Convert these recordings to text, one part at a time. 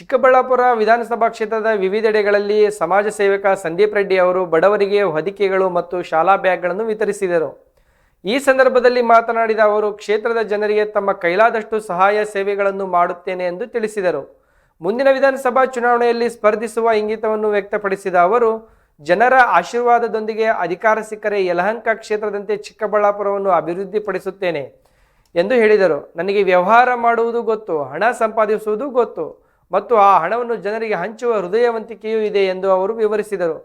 ಚಿಕ್ಕಬಳ್ಳಾಪುರ ವಿಧಾನಸಭಾ ಕ್ಷೇತ್ರದ ವಿವಿಧೆಡೆಗಳಲ್ಲಿ ಸಮಾಜ ಸೇವಕ ಸಂದೀಪ್ ರೆಡ್ಡಿ ಅವರು ಬಡವರಿಗೆ ಹೊದಿಕೆಗಳು ಮತ್ತು ಶಾಲಾ ಬ್ಯಾಗ್ಗಳನ್ನು ವಿತರಿಸಿದರು. ಈ ಸಂದರ್ಭದಲ್ಲಿ ಮಾತನಾಡಿದ ಅವರು, ಕ್ಷೇತ್ರದ ಜನರಿಗೆ ತಮ್ಮ ಕೈಲಾದಷ್ಟು ಸಹಾಯ ಸೇವೆಗಳನ್ನು ಮಾಡುತ್ತೇನೆ ಎಂದು ತಿಳಿಸಿದರು. ಮುಂದಿನ ವಿಧಾನಸಭಾ ಚುನಾವಣೆಯಲ್ಲಿ ಸ್ಪರ್ಧಿಸುವ ಇಂಗಿತವನ್ನು ವ್ಯಕ್ತಪಡಿಸಿದ ಅವರು, ಜನರ ಆಶೀರ್ವಾದದೊಂದಿಗೆ ಅಧಿಕಾರ ಸಿಕ್ಕರೆ ಯಲಹಂಕ ಕ್ಷೇತ್ರದಂತೆ ಚಿಕ್ಕಬಳ್ಳಾಪುರವನ್ನು ಅಭಿವೃದ್ಧಿಪಡಿಸುತ್ತೇನೆ ಎಂದು ಹೇಳಿದರು. ನನಗೆ ವ್ಯವಹಾರ ಮಾಡುವುದು ಗೊತ್ತು, ಹಣ ಸಂಪಾದಿಸುವುದು ಗೊತ್ತು. ಮತ್ತು ಆ ಹಣವನ್ನು ಜನರಿಗೆ ಹಂಚುವ ಹೃದಯವಂತಿಕೆಯೂ ಇದೆ ಎಂದು ಅವರು ವಿವರಿಸಿದರು.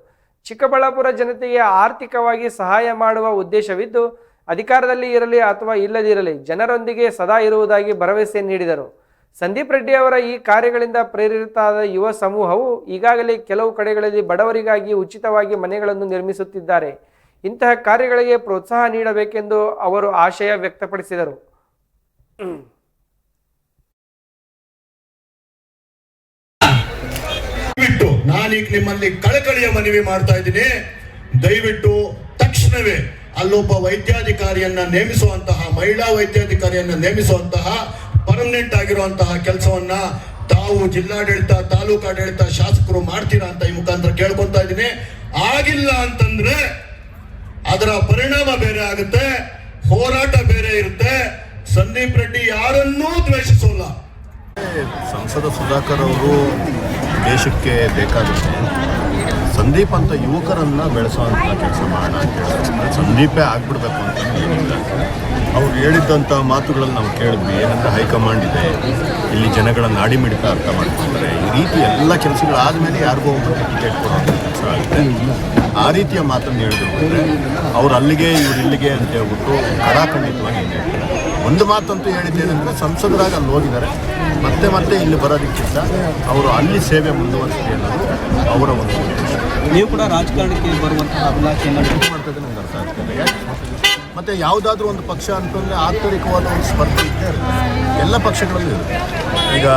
ಚಿಕ್ಕಬಳ್ಳಾಪುರ ಜನತೆಗೆ ಆರ್ಥಿಕವಾಗಿ ಸಹಾಯ ಮಾಡುವ ಉದ್ದೇಶವಿದ್ದು, ಅಧಿಕಾರದಲ್ಲಿ ಇರಲಿ ಅಥವಾ ಇಲ್ಲದಿರಲಿ ಜನರೊಂದಿಗೆ ಸದಾ ಇರುವುದಾಗಿ ಭರವಸೆ ನೀಡಿದರು. ಸಂದೀಪ್ ರೆಡ್ಡಿ ಅವರ ಈ ಕಾರ್ಯಗಳಿಂದ ಪ್ರೇರಿತರಾದ ಯುವ ಸಮೂಹವು ಈಗಾಗಲೇ ಕೆಲವು ಕಡೆಗಳಲ್ಲಿ ಬಡವರಿಗಾಗಿ ಉಚಿತವಾಗಿ ಮನೆಗಳನ್ನು ನಿರ್ಮಿಸುತ್ತಿದ್ದಾರೆ. ಇಂತಹ ಕಾರ್ಯಗಳಿಗೆ ಪ್ರೋತ್ಸಾಹ ನೀಡಬೇಕೆಂದು ಅವರು ಆಶಯ ವ್ಯಕ್ತಪಡಿಸಿದರು. ದಯವಿಟ್ಟು ನಾನೀಗ ನಿಮ್ಮಲ್ಲಿ ಕಳಕಳಿಯ ಮನವಿ ಮಾಡ್ತಾ ಇದ್ದೀನಿ. ದಯವಿಟ್ಟು ತಕ್ಷಣವೇ ಅಲ್ಲೊಬ್ಬ ವೈದ್ಯಾಧಿಕಾರಿಯನ್ನ ನೇಮಿಸುವಂತಹ, ಮಹಿಳಾ ವೈದ್ಯಾಧಿಕಾರಿಯನ್ನ ನೇಮಿಸುವಂತಹ ಪರ್ಮನೆಂಟ್ ಆಗಿರುವಂತಹ ಕೆಲಸವನ್ನ ತಾವು ಜಿಲ್ಲಾಡಳಿತ ತಾಲೂಕಾಡಳಿತ ಶಾಸಕರು ಮಾಡ್ತೀರಾ ಅಂತ ಈ ಮುಖಾಂತರ ಕೇಳ್ಕೊತಾ ಇದ್ದೀನಿ. ಆಗಿಲ್ಲ ಅಂತಂದ್ರೆ ಅದರ ಪರಿಣಾಮ ಬೇರೆ ಆಗುತ್ತೆ, ಹೋರಾಟ ಬೇರೆ ಇರುತ್ತೆ. ಸಂದೀಪ್ ರೆಡ್ಡಿ ಯಾರನ್ನೂ ದ್ವೇಷಿಸೋಲ್ಲ. ಸಂಸದ ಸುಧಾಕರ್ ಅವರು ದೇಶಕ್ಕೆ ಬೇಕಾಗುತ್ತೆ ಸಂದೀಪ್ ಅಂತ ಯುವಕರನ್ನ ಬೆಳೆಸೋವಂಥ ಕೆಲಸ ಮಾಡೋಣ ಅಂತ ಹೇಳಿದ್ರೆ ಸಂದೀಪೇ ಆಗ್ಬಿಡ್ಬೇಕು ಅಂತ ಅವ್ರು ಹೇಳಿದ್ದಂಥ ಮಾತುಗಳನ್ನು ನಾವು ಕೇಳಿದ್ವಿ. ಏನಂತ ಹೈಕಮಾಂಡ್ ಇದೆ. ಇಲ್ಲಿ ಜನಗಳ ನಾಡಿ ಮಿಡಿತ ಅರ್ಥ ಮಾಡ್ಕೊಳ್ತಾರೆ ಈ ರೀತಿ ಎಲ್ಲ ಕೆಲಸಗಳಾದ್ಮೇಲೆ ಯಾರಿಗೋ ಒಬ್ಬರು ಟಿಕೆಟ್ ಕೊಡುವಂಥ ಕೆಲಸ ಆಗುತ್ತೆ. ಆ ರೀತಿಯ ಮಾತನ್ನು ಹೇಳಿದ್ರು ಅವ್ರು ಅಲ್ಲಿಗೆ ಇವ್ರು ಇಲ್ಲಿಗೆ ಅಂತ ಹೇಳ್ಬಿಟ್ಟು ಕಡಾಖಂಡಿತವಾಗಿ ಹೇಳ್ತಾರೆ. ಒಂದು ಮಾತಂತೂ ಹೇಳಿದ್ದೇನೆಂದರೆ ಸಂಸದರಾಗಿ ಅಲ್ಲಿ ಹೋಗಿದ್ದಾರೆ. ಮತ್ತೆ ಮತ್ತೆ ಇಲ್ಲಿ ಬರೋದಕ್ಕಿಂತ ಅವರು ಅಲ್ಲಿ ಸೇವೆ ಮುಂದುವರಿಸಿದೆ ಅನ್ನೋದು ಅವರ ಒಂದು ನೀವು ಕೂಡ ರಾಜಕಾರಣಕ್ಕೆ ಬರುವಂತಹ ಅಭಿಲಾಷೆಯನ್ನು ಮಾಡ್ತದೆ ನಮ್ಗೆ ಅರ್ಥ ಆಗ್ತದೆ ಮತ್ತೆ ಯಾವುದಾದ್ರೂ ಒಂದು ಪಕ್ಷ ಅಂತಂದರೆ ಆಂತರಿಕವಾದ ಒಂದು ಸ್ಪರ್ಧೆ ಇದ್ದೇ ಇರುತ್ತೆ. ಎಲ್ಲ ಪಕ್ಷಗಳಲ್ಲೂ ಇರುತ್ತೆ ಈಗ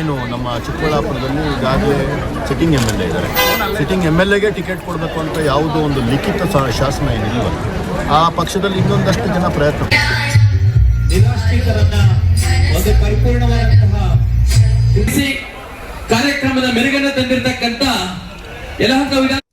ಏನು ನಮ್ಮ ಚಿಕ್ಕಬಳ್ಳಾಪುರದಲ್ಲಿ ಈಗಾಗಲೇ ಸಿಟ್ಟಿಂಗ್ ಎಂ ಎಲ್ ಎ ಇದ್ದಾರೆ. ಸಿಟ್ಟಿಂಗ್ ಎಂ ಎಲ್ ಎಗೆ ಟಿಕೆಟ್ ಕೊಡಬೇಕು ಅಂತ ಯಾವುದೋ ಒಂದು ಲಿಖಿತ ಶಾಸನ ಏನಿಲ್ಲ ಆ ಪಕ್ಷದಲ್ಲಿ ಇನ್ನೊಂದಷ್ಟು ಜನ ಪ್ರಯತ್ನ ನಿರಾಶ್ರಿತರನ್ನ ಒಂದು ಪರಿಪೂರ್ಣವಾದಂತಹ ಕಾರ್ಯಕ್ರಮದ ಮೆರುಗನ್ನು ತಂದಿರತಕ್ಕಂತ ಯಲಹಂಕ ವಿಧಾನ